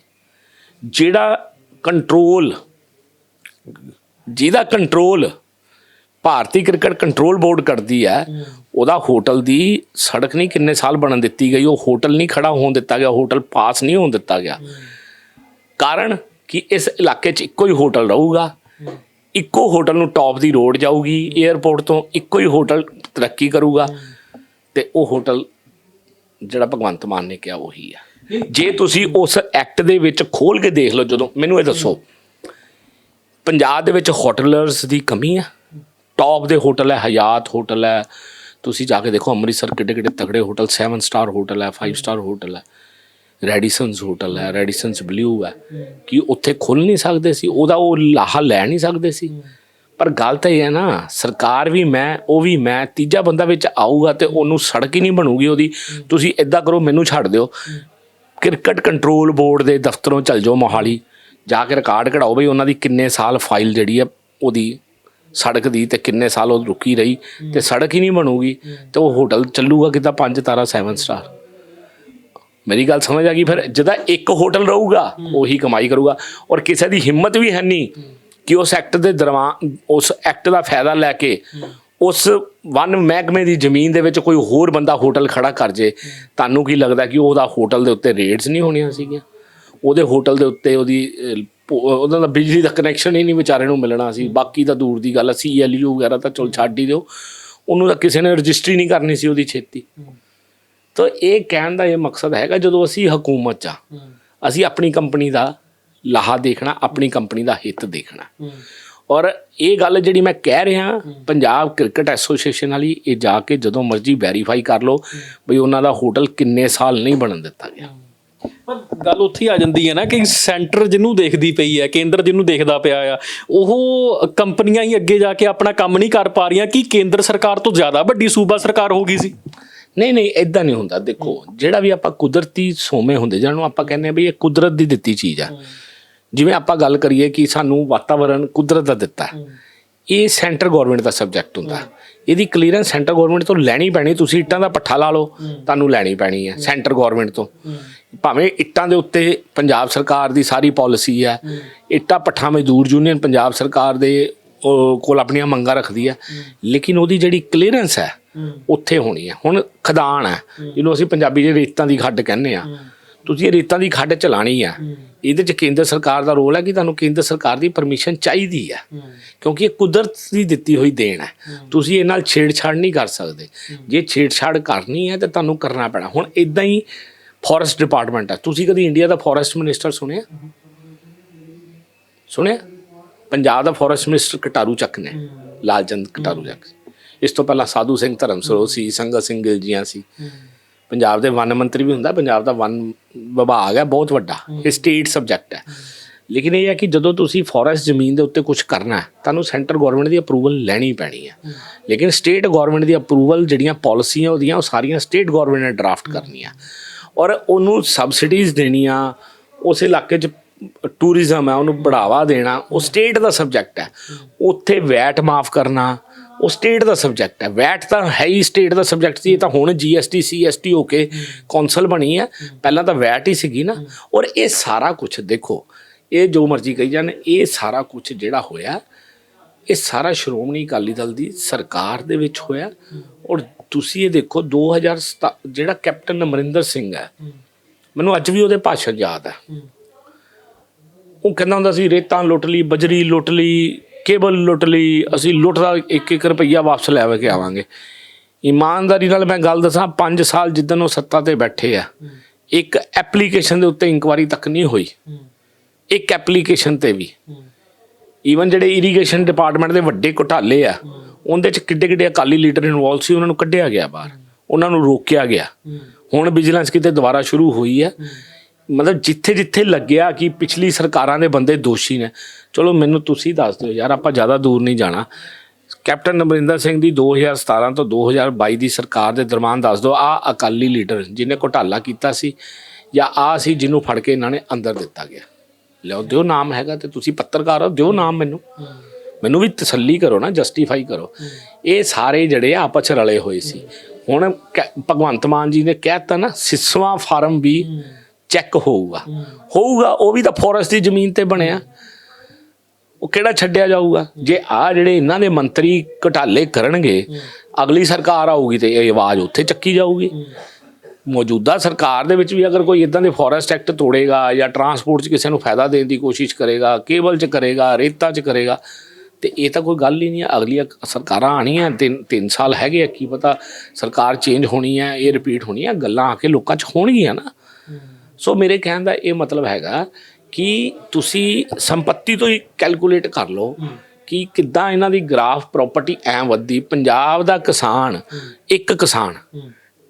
ਜਿਹੜਾ ਕੰਟਰੋਲ ਜਿਹਦਾ ਕੰਟਰੋਲ ਭਾਰਤੀ ਕ੍ਰਿਕਟ ਕੰਟਰੋਲ ਬੋਰਡ ਕਰਦੀ ਹੈ। ਉਹਦਾ ਹੋਟਲ ਦੀ ਸੜਕ ਨਹੀਂ ਕਿੰਨੇ ਸਾਲ ਬਣਨ ਦਿੱਤੀ ਗਈ। ਉਹ ਹੋਟਲ ਨਹੀਂ ਖੜਾ ਹੋਣ ਦਿੱਤਾ ਗਿਆ, ਹੋਟਲ ਪਾਸ ਨਹੀਂ ਹੋਣ ਦਿੱਤਾ ਗਿਆ। ਕਾਰਨ ਕਿ ਇਸ ਇਲਾਕੇ 'ਚ ਇੱਕੋ ਹੀ ਹੋਟਲ ਰਹੂਗਾ। ਇੱਕੋ ਹੋਟਲ ਨੂੰ ਟੌਪ ਦੀ ਰੋਡ ਜਾਊਗੀ 에ਅਰਪੋਰਟ ਤੋਂ ਇੱਕੋ ਹੀ ਹੋਟਲ ਤਰੱਕੀ ਕਰੂਗਾ। ਤੇ ਉਹ ਹੋਟਲ ਜਿਹੜਾ ਭਗਵੰਤ ਮਾਨ ਨੇ ਕਿਹਾ ਉਹੀ ਆ ਜੇ ਤੁਸੀਂ ਉਸ ਐਕਟ ਦੇ ਵਿੱਚ ਖੋਲ ਕੇ ਦੇਖ ਲਓ ਜਦੋਂ, ਮੈਨੂੰ ਇਹ ਦੱਸੋ, ਪੰਜਾਬ ਦੇ ਵਿੱਚ ਹੋਟਲਰਸ ਦੀ ਕਮੀ ਆ ਟੌਪ ਦੇ ਹੋਟਲ ਹੈ ਹਯਾਤ ਹੋਟਲ ਹੈ। ਤੁਸੀਂ ਜਾ ਕੇ ਦੇਖੋ ਅੰਮ੍ਰਿਤਸਰ ਕਿੱਡੇ ਕਿੱਡੇ ਤਗੜੇ ਹੋਟਲ 7 ਸਟਾਰ ਹੋਟਲ ਹੈ 5 ਸਟਾਰ ਹੋਟਲ ਹੈ। ਰੈਡੀਸਨਸ ਹੋਟਲ ਹੈ ਰੈਡੀਸਨਸ ਬਲੂ ਹੈ। ਕਿ ਉੱਥੇ ਖੁੱਲ ਨਹੀਂ ਸਕਦੇ ਸੀ ਉਹਦਾ ਉਹ ਲਾਹਾ ਲੈ ਨਹੀਂ ਸਕਦੇ ਸੀ। ਪਰ ਗੱਲ ਤਾਂ ਇਹ ਹੈ ਨਾ ਸਰਕਾਰ ਵੀ ਮੈਂ ਉਹ ਵੀ ਮੈਂ ਤੀਜਾ ਬੰਦਾ ਵਿੱਚ ਆਊਗਾ ਤੇ ਉਹਨੂੰ ਸੜਕ ਹੀ ਨਹੀਂ ਬਣੂਗੀ ਉਹਦੀ। ਤੁਸੀਂ ਇਦਾਂ ਕਰੋ ਮੈਨੂੰ ਛੱਡ ਦਿਓ। ਕ੍ਰਿਕਟ ਕੰਟਰੋਲ ਬੋਰਡ ਦੇ ਦਫ਼ਤਰੋਂ ਚਲ ਜਾਓ ਮੋਹਾਲੀ। ਜਾ ਕੇ ਰਿਕਾਰਡ ਕਢਾਓ ਬਈ ਉਹਨਾਂ ਦੀ ਕਿੰਨੇ ਸਾਲ ਫਾਈਲ ਜਿਹੜੀ ਹੈ ਉਹਦੀ। ਸੜਕ ਦੀ ਤੇ ਕਿੰਨੇ ਸਾਲ ਉਹ ਰੁਕੀ ਰਹੀ ਤੇ ਸੜਕ ਹੀ ਨਹੀਂ ਬਣੂਗੀ ਤੇ ਉਹ ਹੋਟਲ ਚੱਲੂਗਾ ਕਿਦਾਂ? ਪੰਜ ਤਾਰਾ 7 ਸਟਾਰ ਮੇਰੀ ਗੱਲ ਸਮਝ ਆ ਗਈ? ਫਿਰ ਜਿਹਦਾ ਇੱਕ ਹੋਟਲ ਰਹੂਗਾ, ਉਹੀ ਕਮਾਈ ਕਰੂਗਾ। ਔਰ ਕਿਸੇ ਦੀ ਹਿੰਮਤ ਵੀ ਹੈ ਨਹੀਂ ਕਿ ਉਸ ਐਕਟ ਦੇ ਦਰਵਾਨ ਉਸ ਐਕਟ ਦਾ ਫਾਇਦਾ ਲੈ ਕੇ ਉਸ ਵਨ ਮਹਿਕਮੇ ਦੀ ਜ਼ਮੀਨ ਦੇ ਵਿੱਚ ਕੋਈ ਹੋਰ ਬੰਦਾ ਹੋਟਲ ਖੜਾ ਕਰ ਜੇ। ਤੁਹਾਨੂੰ ਕੀ ਲੱਗਦਾ ਕਿ ਉਹਦਾ ਹੋਟਲ ਦੇ ਉੱਤੇ ਰੇਟਸ ਨਹੀਂ ਹੋਣੀਆਂ ਸੀਗੀਆਂ? ਉਹਦੇ ਹੋਟਲ ਦੇ ਉੱਤੇ ਉਹਦੀ ਅਹ, ਪੋ- ਉਹਦਾ ਤਾਂ ਬਿਜਲੀ ਦਾ ਕਨੈਕਸ਼ਨ ਹੀ ਨਹੀਂ ਵਿਚਾਰੇ ਨੂੰ ਮਿਲਣਾ ਸੀ। ਬਾਕੀ ਤਾਂ ਦੂਰ ਦੀ ਗੱਲ ਸੀ ਐਲਯੂ ਵਗੈਰਾ ਤਾਂ ਚਲ ਛੱਡ ਹੀ ਦਿਓ। ਉਹਨੂੰ ਤਾਂ ਕਿਸੇ ਨੇ ਰਜਿਸਟਰੀ ਨਹੀਂ ਕਰਨੀ ਸੀ ਉਹਦੀ ਛੇਤੀ। ਤਾਂ ਇਹ ਕਹਿਣ ਦਾ ਇਹ ਮਕਸਦ ਹੈਗਾ ਜਦੋਂ ਅਸੀਂ ਹਕੂਮਤ 'ਚ ਆ ਅਸੀਂ ਆਪਣੀ ਕੰਪਨੀ ਦਾ ਲਾਹਾ ਦੇਖਣਾ ਆਪਣੀ ਕੰਪਨੀ ਦਾ ਹਿੱਤ ਦੇਖਣਾ। ਔਰ ਇਹ ਗੱਲ ਜਿਹੜੀ ਮੈਂ ਕਹਿ ਰਿਹਾ ਪੰਜਾਬ ਕ੍ਰਿਕਟ ਐਸੋਸੀਏਸ਼ਨ ਵਾਲੀ ਇਹ ਜਾ ਕੇ ਜਦੋਂ ਮਰਜ਼ੀ ਵੈਰੀਫਾਈ ਕਰ ਲਓ ਬਈ ਉਹਨਾਂ ਦਾ ਹੋਟਲ ਕਿੰਨੇ ਸਾਲ ਨਹੀਂ ਬਣਨ ਦਿੱਤਾ ਗਿਆ। ਪਰ ਗੱਲ ਉੱਥੇ ਆ ਜਾਂਦੀ ਹੈ ਨਾ ਕਿ ਸੈਂਟਰ ਜਿਹਨੂੰ ਦੇਖਦੀ ਪਈ ਹੈ ਕੇਂਦਰ ਜਿਹਨੂੰ ਦੇਖਦਾ ਪਿਆ ਆ ਉਹ ਕੰਪਨੀਆਂ ਹੀ ਅੱਗੇ ਜਾ ਕੇ ਆਪਣਾ ਕੰਮ ਨਹੀਂ ਕਰ ਪਾ ਰਹੀਆਂ ਕਿ ਕੇਂਦਰ ਸਰਕਾਰ ਤੋਂ ਜ਼ਿਆਦਾ ਵੱਡੀ ਸੂਬਾ ਸਰਕਾਰ ਹੋ ਗਈ ਸੀ। ਨਹੀਂ ਨਹੀਂ ਇਦਾਂ ਨਹੀਂ ਹੁੰਦਾ। ਦੇਖੋ ਜਿਹੜਾ ਵੀ ਆਪਾਂ ਕੁਦਰਤੀ ਸੋਮੇ ਹੁੰਦੇ ਜਿਹਨਾਂ ਨੂੰ ਆਪਾਂ ਕਹਿੰਦੇ ਆ ਵੀ ਇਹ ਕੁਦਰਤ ਦੀ ਦਿੱਤੀ ਚੀਜ਼ ਆ ਜਿਵੇਂ ਆਪਾਂ ਗੱਲ ਕਰੀਏ ਕਿ ਸਾਨੂੰ ਵਾਤਾਵਰਣ ਕੁਦਰਤ ਦਾ ਦਿੱਤਾ। ਇਹ ਸੈਂਟਰ ਗਵਰਨਮੈਂਟ ਦਾ ਸਬਜੈਕਟ ਹੁੰਦਾ। ਇਹਦੀ ਕਲੀਅਰੈਂਸ ਸੈਂਟਰ ਗਵਰਨਮੈਂਟ ਤੋਂ ਲੈਣੀ ਪੈਣੀ। ਤੁਸੀਂ ਇੱਟਾਂ ਦਾ ਪੱਠਾ ਲਾ ਲਓ ਤੁਹਾਨੂੰ ਲੈਣੀ ਪੈਣੀ ਹੈ ਸੈਂਟਰ ਗਵਰਨਮੈਂਟ ਤੋਂ। ਭਾਵੇਂ ਇੱਟਾਂ ਦੇ ਉੱਤੇ ਪੰਜਾਬ ਸਰਕਾਰ ਦੀ ਸਾਰੀ ਪਾਲਿਸੀ ਹੈ, ਇੱਟਾਂ ਪੱਠਾ ਮਜ਼ਦੂਰ ਯੂਨੀਅਨ ਪੰਜਾਬ ਸਰਕਾਰ ਦੇ ਕੋਲ ਆਪਣੀਆਂ ਮੰਗਾਂ ਰੱਖਦੀ ਹੈ। ਲੇਕਿਨ ਉਹਦੀ ਜਿਹੜੀ ਕਲੀਅਰੈਂਸ ਹੈ, ਉੱਥੇ ਹੋਣੀ ਹੈ। ਹੁਣ ਖਦਾਨ ਹੈ, ਜਿਹਨੂੰ ਅਸੀਂ ਪੰਜਾਬੀ ਦੇ ਰੇਤਾਂ ਦੀ ਖੱਡ ਕਹਿੰਦੇ ਆ ਤੁਸੀਂ ਇਹ ਰੇਤਾਂ ਦੀ ਖੱਡ ਚਲਾਣੀ ਆ ਇਹਦੇ ਚ ਕੇਂਦਰ ਸਰਕਾਰ ਦਾ ਰੋਲ ਹੈ ਕਿ ਤੁਹਾਨੂੰ ਕੇਂਦਰ ਸਰਕਾਰ ਦੀ ਪਰਮਿਸ਼ਨ ਚਾਹੀਦੀ ਹੈ। ਕਿਉਂਕਿ ਇਹ ਕੁਦਰਤ ਦੀ ਦਿੱਤੀ ਹੋਈ ਦੇਣ ਹੈ। ਤੁਸੀਂ ਇਹ ਨਾਲ ਛੇੜਛਾੜ ਨਹੀਂ ਕਰ ਸਕਦੇ। ਜੇ ਛੇੜਛਾੜ ਕਰਨੀ ਹੈ ਤਾਂ ਤੁਹਾਨੂੰ ਕਰਨਾ ਪੈਣਾ। ਹੁਣ ਇਦਾਂ ਹੀ ਫੋਰੈਸਟ ਡਿਪਾਰਟਮੈਂਟ ਹੈ। ਤੁਸੀਂ ਕਦੀ ਇੰਡੀਆ ਦਾ ਫੋਰੈਸਟ ਮਿਨਿਸਟਰ ਸੁਣਿਆ? ਸੁਣਿਆ? ਪੰਜਾਬ ਦਾ ਫੋਰੈਸਟ ਮਿਨਿਸਟਰ ਕਟਾਰੂ ਚੱਕ ਨੇ। ਲਾਲਚੰਦ ਕਟਾਰੂ ਚੱਕ। ਇਸ ਤੋਂ ਪਹਿਲਾਂ ਸਾਧੂ ਸਿੰਘ ਧਰਮਸਰੋਤ ਸੀ, ਸੰਗਤ ਸਿੰਘ ਗਿਲਜੀਆਂ ਸੀ। ਪੰਜਾਬ ਦੇ ਵਨ ਮੰਤਰੀ ਵੀ ਹੁੰਦਾ, ਪੰਜਾਬ ਦਾ ਵਨ ਵਿਭਾਗ ਹੈ, ਬਹੁਤ ਵੱਡਾ। ਇਹ ਸਟੇਟ ਸਬਜੈਕਟ ਹੈ। ਲੇਕਿਨ ਇਹ ਹੈ ਕਿ ਜਦੋਂ ਤੁਸੀਂ ਫੋਰੈਸਟ ਜ਼ਮੀਨ ਦੇ ਉੱਤੇ ਕੁਝ ਕਰਨਾ ਹੈ, ਤੁਹਾਨੂੰ ਸੈਂਟਰ ਗਵਰਨਮੈਂਟ ਦੀ ਅਪਰੂਵਲ ਲੈਣੀ ਪੈਣੀ ਹੈ। ਲੇਕਿਨ ਸਟੇਟ ਗਵਰਨਮੈਂਟ ਦੀ ਅਪਰੂਵਲ ਜਿਹੜੀਆਂ ਪਾਲਿਸੀਆਂ ਉਹਦੀਆਂ, ਉਹ ਸਾਰੀਆਂ ਸਟੇਟ ਗਵਰਨਮੈਂਟ ਨੇ ਡਰਾਫਟ ਕਰਨੀਆਂ। ਔਰ ਉਹਨੂੰ ਸਬਸਿਡੀਜ਼ ਦੇਣੀਆਂ, ਉਸ ਇਲਾਕੇ 'ਚ ਟੂਰਿਜ਼ਮ ਹੈ, ਉਹਨੂੰ ਬੜਾਵਾ ਦੇਣਾ, ਉਹ ਸਟੇਟ ਦਾ ਸਬਜੈਕਟ ਹੈ। ਉੱਥੇ ਵੈਟ ਮਾਫ ਕਰਨਾ, ਉਹ ਸਟੇਟ ਦਾ ਸਬਜੈਕਟ ਹੈ। ਵੈਟ ਤਾਂ ਹੈ ਹੀ ਸਟੇਟ ਦਾ ਸਬਜੈਕਟ ਸੀ, ਇਹ ਤਾਂ ਹੁਣ ਜੀਐਸਟੀ ਸੀਐਸਟੀ ਹੋ ਕੇ ਕੌਂਸਲ ਬਣੀ ਹੈ। ਪਹਿਲਾਂ ਤਾਂ ਵੈਟ ਹੀ ਸੀਗੀ ਨਾ। ਔਰ ਇਹ ਸਾਰਾ ਕੁਝ ਦੇਖੋ, ਇਹ ਜੋ ਮਰਜ਼ੀ ਕਹੀ ਜਾਣ, ਇਹ ਸਾਰਾ ਕੁਝ ਜਿਹੜਾ ਹੋਇਆ ਇਹ ਸਾਰਾ ਸ਼੍ਰੋਮਣੀ ਅਕਾਲੀ ਦਲ ਦੀ ਸਰਕਾਰ ਦੇ ਵਿੱਚ ਹੋਇਆ। ਔਰ ਤੁਸੀਂ ਇਹ ਦੇਖੋ 2007 ਜਿਹੜਾ ਕੈਪਟਨ ਅਮਰਿੰਦਰ ਸਿੰਘ ਹੈ ਮੈਨੂੰ ਅੱਜ ਵੀ ਉਹਦੇ ਭਾਸ਼ਣ ਯਾਦ ਹੈ। ਉਹ ਕਹਿੰਦਾ ਹੁੰਦਾ ਸੀ ਰੇਤਾਂ ਲੁੱਟ ਲਈ ਬਜਰੀ ਲੁੱਟ ਲਈ ਕੇਬਲ ਲੁੱਟ ਲਈ ਅਸੀਂ ਲੁੱਟਦਾ ਇੱਕ ਇੱਕ ਰੁਪਈਆ ਵਾਪਸ ਲੈ ਕੇ ਆਵਾਂਗੇ। ਇਮਾਨਦਾਰੀ ਨਾਲ ਮੈਂ ਗੱਲ ਦੱਸਾਂ 5 ਸਾਲ ਜਿੱਦਨ ਉਹ ਸੱਤਾ ਤੇ ਬੈਠੇ ਆ ਇੱਕ ਐਪਲੀਕੇਸ਼ਨ ਦੇ ਉੱਤੇ ਇਨਕੁਆਰੀ ਤੱਕ ਨਹੀਂ ਹੋਈ। ਇੱਕ ਐਪਲੀਕੇਸ਼ਨ ਤੇ ਵੀ। ਈਵਨ ਜਿਹੜੇ ਇਰੀਗੇਸ਼ਨ ਡਿਪਾਰਟਮੈਂਟ ਦੇ ਵੱਡੇ ਘੁਟਾਲੇ ਆ, ਉਹਦੇ ਚ ਕਿੱਡੇ ਕਿੱਡੇ ਅਕਾਲੀ ਲੀਡਰ ਇਨਵੋਲਵ ਸੀ, ਉਹਨਾਂ ਨੂੰ ਕੱਢਿਆ ਗਿਆ ਬਾਹਰ। ਉਹਨਾਂ ਨੂੰ ਰੋਕਿਆ ਗਿਆ। ਹੁਣ ਵਿਜੀਲੈਂਸ ਕਿਤੇ ਦੁਬਾਰਾ ਸ਼ੁਰੂ ਹੋਈ ਹੈ। ਮਤਲਬ ਜਿੱਥੇ ਜਿੱਥੇ ਲੱਗਿਆ ਕਿ ਪਿਛਲੀ ਸਰਕਾਰਾਂ ਦੇ ਬੰਦੇ ਦੋਸ਼ੀ ਨੇ। ਚਲੋ ਮੈਨੂੰ ਤੁਸੀਂ ਦੱਸ ਦਿਓ ਯਾਰ, ਆਪਾਂ ਜ਼ਿਆਦਾ ਦੂਰ ਨਹੀਂ ਜਾਣਾ। ਕੈਪਟਨ ਅਮਰਿੰਦਰ ਸਿੰਘ ਦੀ 2017 ਤੋਂ 2022 ਦੀ ਸਰਕਾਰ ਦੇ ਦਰਮਿਆਨ ਦੱਸ ਦਿਓ ਆ ਅਕਾਲੀ ਲੀਡਰ ਜਿਹਨੇ ਘੁਟਾਲਾ ਕੀਤਾ ਸੀ ਜਾਂ ਆ ਸੀ ਜਿਹਨੂੰ ਫੜ ਕੇ ਇਹਨਾਂ ਨੇ ਅੰਦਰ ਦਿੱਤਾ ਗਿਆ। ਲਿਆਓ, ਦਿਓ ਨਾਮ ਹੈਗਾ ਤੇ ਤੁਸੀਂ ਪੱਤਰਕਾਰ ਹੋ, ਦਿਓ ਨਾਮ ਮੈਨੂੰ। ਮੈਨੂੰ ਵੀ ਤਸੱਲੀ ਕਰੋ ਨਾ ਜਸਟੀਫਾਈ ਕਰੋ। ਇਹ ਸਾਰੇ ਜਿਹੜੇ ਆਪਸ 'ਚ ਰਲੇ ਹੋਏ ਸੀ। ਹੁਣ ਭਗਵੰਤ ਮਾਨ ਜੀ ਨੇ ਕਹਿਤਾ ਨਾ, ਸਿਸਵਾ ਫਾਰਮ ਵੀ ਚੈੱਕ ਹੋਊਗਾ। ਹੋਊਗਾ, ਉਹ ਵੀ ਤਾਂ ਫੋਰੈਸਟ ਦੀ ਜ਼ਮੀਨ ਤੇ ਬਣਿਆ। ਉਹ ਕਿਹੜਾ ਛੱਡਿਆ ਜਾਊਗਾ? ਜੇ ਆ ਜਿਹੜੇ ਇਹਨਾਂ ਦੇ ਮੰਤਰੀ ਘਟਾਲੇ ਕਰਨਗੇ, ਅਗਲੀ ਸਰਕਾਰ ਆਊਗੀ ਤੇ ਇਹ ਆਵਾਜ਼ ਉੱਥੇ ਚੱਕੀ ਜਾਊਗੀ। ਮੌਜੂਦਾ ਸਰਕਾਰ ਦੇ ਵਿੱਚ ਵੀ ਅਗਰ ਕੋਈ ਇਦਾਂ ਦੇ ਫੋਰੈਸਟ ਐਕਟ ਤੋੜੇਗਾ ਜਾਂ ਟਰਾਂਸਪੋਰਟ 'ਚ ਕਿਸੇ ਨੂੰ ਫਾਇਦਾ ਦੇਣ ਦੀ ਕੋਸ਼ਿਸ਼ ਕਰੇਗਾ ਕੇਬਲ 'ਚ ਕਰੇਗਾ, ਰੇਤਾ 'ਚ ਕਰੇਗਾ, ਤੇ ਇਹ ਤਾਂ ਕੋਈ ਗੱਲ ਹੀ ਨਹੀਂ ਹੈ। ਅਗਲੀਆਂ ਸਰਕਾਰਾਂ ਆਣੀਆਂ ਤਿੰਨ ਤਿੰਨ ਸਾਲ ਹੈਗੇ ਆ, ਕੀ ਪਤਾ ਸਰਕਾਰ ਚੇਂਜ ਹੋਣੀ ਹੈ, ਇਹ ਰਿਪੀਟ ਹੋਣੀ ਹੈ, ਗੱਲਾਂ ਆ ਕੇ ਲੋਕਾਂ 'ਚ ਹੋਣਗੀਆਂ ਨਾ। ਸੋ ਮੇਰੇ ਕਹਿਣ ਦਾ ਇਹ ਮਤਲਬ ਹੈਗਾ ਕਿ ਤੁਸੀਂ ਸੰਪਤੀ ਤੋਂ ਹੀ ਕੈਲਕੂਲੇਟ ਕਰ ਲਓ ਕਿ ਕਿੱਦਾਂ ਇਹਨਾਂ ਦੀ ਗ੍ਰਾਫ ਪ੍ਰਾਪਰਟੀ ਐ ਵੱਧਦੀ। ਪੰਜਾਬ ਦਾ ਕਿਸਾਨ, ਇੱਕ ਕਿਸਾਨ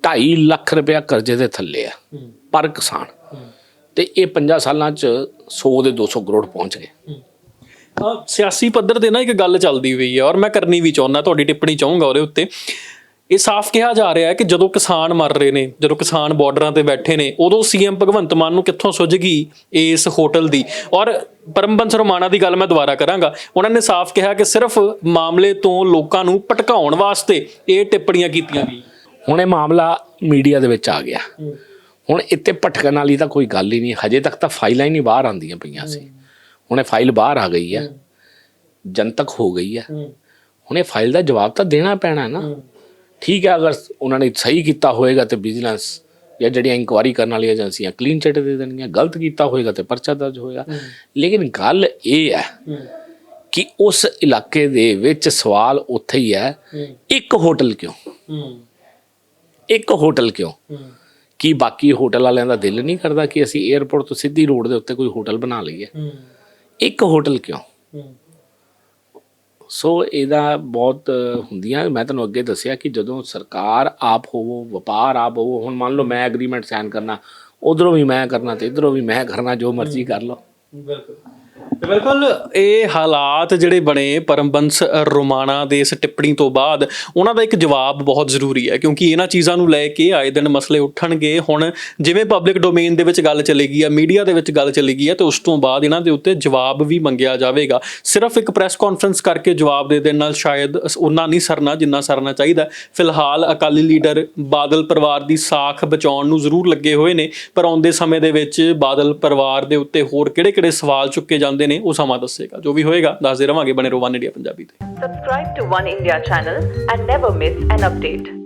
2.5 ਲੱਖ ਰੁਪਇਆ ਕਰਜ਼ੇ ਦੇ ਥੱਲੇ ਆ ਪਰ ਕਿਸਾਨ। ਤੇ ਇਹ 50 ਸਾਲਾਂ ਚ 100 ਦੇ 200 ਕਰੋੜ ਪਹੁੰਚ ਗਏ। ਸਿਆਸੀ ਪੱਧਰ ਤੇ ਨਾ ਇੱਕ ਗੱਲ ਚੱਲਦੀ ਹੋਈ ਹੈ ਔਰ ਮੈਂ ਕਰਨੀ ਵੀ ਚਾਹੁੰਦਾ ਤੁਹਾਡੀ ਟਿੱਪਣੀ ਚਾਹੂੰਗਾ ਉਹਦੇ ਉੱਤੇ। ਇਹ ਸਾਫ਼ ਕਿਹਾ ਜਾ ਰਿਹਾ ਹੈ ਕਿ ਜਦੋਂ ਕਿਸਾਨ ਮਰ ਰਹੇ ਨੇ ਜਦੋਂ ਕਿਸਾਨ ਬਾਰਡਰਾਂ ਤੇ ਬੈਠੇ ਨੇ ਉਦੋਂ ਸੀਐਮ ਭਗਵੰਤ ਮਾਨ ਨੂੰ ਕਿੱਥੋਂ ਸੁੱਝ ਗਈ ਇਸ ਹੋਟਲ ਦੀ? ਔਰ ਪਰਮਬੰਸ ਰੋਮਾਣਾ ਦੀ ਗੱਲ ਮੈਂ ਦੁਬਾਰਾ ਕਰਾਂਗਾ। ਉਹਨਾਂ ਨੇ ਸਾਫ਼ ਕਿਹਾ ਕਿ ਸਿਰਫ ਮਾਮਲੇ ਤੋਂ ਲੋਕਾਂ ਨੂੰ ਭਟਕਾਉਣ ਵਾਸਤੇ ਇਹ ਟਿੱਪਣੀਆਂ ਕੀਤੀਆਂ ਗਈਆਂ। ਹੁਣ ਇਹ ਮਾਮਲਾ ਮੀਡੀਆ ਦੇ ਵਿੱਚ ਆ ਗਿਆ। ਹੁਣ ਇੱਥੇ ਭਟਕਣ ਵਾਲੀ ਤਾਂ ਕੋਈ ਗੱਲ ਹੀ ਨਹੀਂ, ਹਜੇ ਤੱਕ ਤਾਂ ਫਾਈਲਾਂ ਹੀ ਨਹੀਂ ਬਾਹਰ ਆਉਂਦੀਆਂ ਪਈਆਂ ਸੀ। ਹੁਣ ਇਹ ਫਾਈਲ ਬਾਹਰ ਆ ਗਈ ਹੈ, ਜਨਤਕ ਹੋ ਗਈ ਹੈ। ਹੁਣ ਇਹ ਫਾਈਲ ਦਾ ਜਵਾਬ ਤਾਂ ਦੇਣਾ ਪੈਣਾ ਨਾ। ਠੀਕ ਹੈ, ਅਗਰ ਉਹਨਾਂ ਨੇ ਸਹੀ ਕੀਤਾ ਹੋਏਗਾ ਤੇ ਵਿਜੀਲੈਂਸ ਜਾਂ ਜਿਹੜੀਆਂ ਇਨਕੁਆਰੀ ਕਰਨ ਵਾਲੀਆਂ ਏਜੰਸੀਆਂ ਕਲੀਨ ਚਿੱਟ ਦੇ ਦੇਣਗੀਆਂ, ਗਲਤ ਕੀਤਾ ਹੋਏਗਾ ਤੇ ਪਰਚਾ ਦਰਜ ਹੋਏਗਾ। ਲੇਕਿਨ ਗੱਲ ਇਹ ਹੈ ਕਿ ਉਸ ਇਲਾਕੇ ਦੇ ਵਿੱਚ ਸਵਾਲ ਉੱਥੇ ਹੀ ਹੈ, ਇੱਕ ਹੋਟਲ ਕਿਉਂ? ਇੱਕ ਹੋਟਲ ਕਿਉਂ? ਕੀ ਬਾਕੀ ਹੋਟਲ ਵਾਲਿਆਂ ਦਾ ਦਿਲ ਨਹੀਂ ਕਰਦਾ ਕਿ ਅਸੀਂ 에ਅਰਪੋਰਟ ਤੋਂ ਸਿੱਧੀ ਰੋਡ ਦੇ ਉੱਤੇ ਕੋਈ ਹੋਟਲ ਬਣਾ ਲਈਏ? ਇੱਕ ਹੋਟਲ ਕਿਉਂ? ਸੋ ਇਹਦਾ ਬਹੁਤ ਹੁੰਦੀਆਂ, ਮੈਂ ਤੁਹਾਨੂੰ ਅੱਗੇ ਦੱਸਿਆ ਕਿ ਜਦੋਂ ਸਰਕਾਰ ਆਪ ਹੋਵੋ, ਵਪਾਰ ਆਪ ਹੋਵੋ, ਹੁਣ ਮੰਨ ਲਓ ਮੈਂ ਐਗਰੀਮੈਂਟ ਸਾਈਨ ਕਰਨਾ, ਉਧਰੋਂ ਵੀ ਮੈਂ ਕਰਨਾ ਤੇ ਇਧਰੋਂ ਵੀ ਮੈਂ ਕਰਨਾ, ਜੋ ਮਰਜ਼ੀ ਕਰ ਲਓ। ਬਿਲਕੁਲ। ਤੇ ਬਿਲਕੁਲ ਇਹ ਹਾਲਾਤ ਜਿਹੜੇ ਬਣੇ ਪਰਮਬੰਸ ਰੋਮਾਣਾ ਦੇ ਇਸ ਟਿੱਪਣੀ ਤੋਂ ਬਾਅਦ, ਉਹਨਾਂ ਦਾ ਇੱਕ ਜਵਾਬ ਬਹੁਤ ਜ਼ਰੂਰੀ ਹੈ, ਕਿਉਂਕਿ ਇਹਨਾਂ ਚੀਜ਼ਾਂ ਨੂੰ ਲੈ ਕੇ ਆਏ ਦਿਨ ਮਸਲੇ ਉੱਠਣਗੇ। ਹੁਣ ਜਿਵੇਂ ਪਬਲਿਕ ਡੋਮੇਨ ਦੇ ਵਿੱਚ ਗੱਲ ਚੱਲੇਗੀ ਆ ਮੀਡੀਆ ਦੇ ਵਿੱਚ ਗੱਲ ਚੱਲੇਗੀ ਆ ਤੇ ਉਸ ਤੋਂ ਬਾਅਦ ਇਹਨਾਂ ਦੇ ਉੱਤੇ ਜਵਾਬ ਵੀ ਮੰਗਿਆ ਜਾਵੇਗਾ। ਸਿਰਫ ਇੱਕ ਪ੍ਰੈਸ ਕਾਨਫਰੰਸ ਕਰਕੇ ਜਵਾਬ ਦੇ ਦੇਣ ਨਾਲ ਸ਼ਾਇਦ ਅਸ- ਉਹਨਾਂ ਨਹੀਂ ਸਰਨਾ ਜਿੰਨਾ ਸਰਨਾ ਚਾਹੀਦਾ ਫਿਲਹਾਲ ਅਕਾਲੀ ਲੀਡਰ ਬਾਦਲ ਪਰਿਵਾਰ ਦੀ ਸਾਖ ਬਚਾਉਣ ਨੂੰ ਜ਼ਰੂਰ ਲੱਗੇ ਹੋਏ ਨੇ, ਪਰ ਆਉਂਦੇ ਸਮੇਂ ਦੇ ਵਿੱਚ ਬਾਦਲ ਪਰਿਵਾਰ ਦੇ ਉੱਤੇ ਹੋਰ ਕਿਹੜੇ-ਕਿਹੜੇ ਸਵਾਲ ਚੁੱਕੇ ਜਾਂਦੇ ਜਾਂਦੇ ਨੇ ਉਹ ਸਮਾਂ ਦੱਸੇਗਾ ਜੋ ਵੀ ਹੋਏਗਾ ਦੱਸਦੇ ਰਵਾਂਗੇ ਬਣੇ ਰਹੋ ਵਨ ਇੰਡੀਆ ਪੰਜਾਬੀ ਤੇ subscribe to One India channel and never miss an update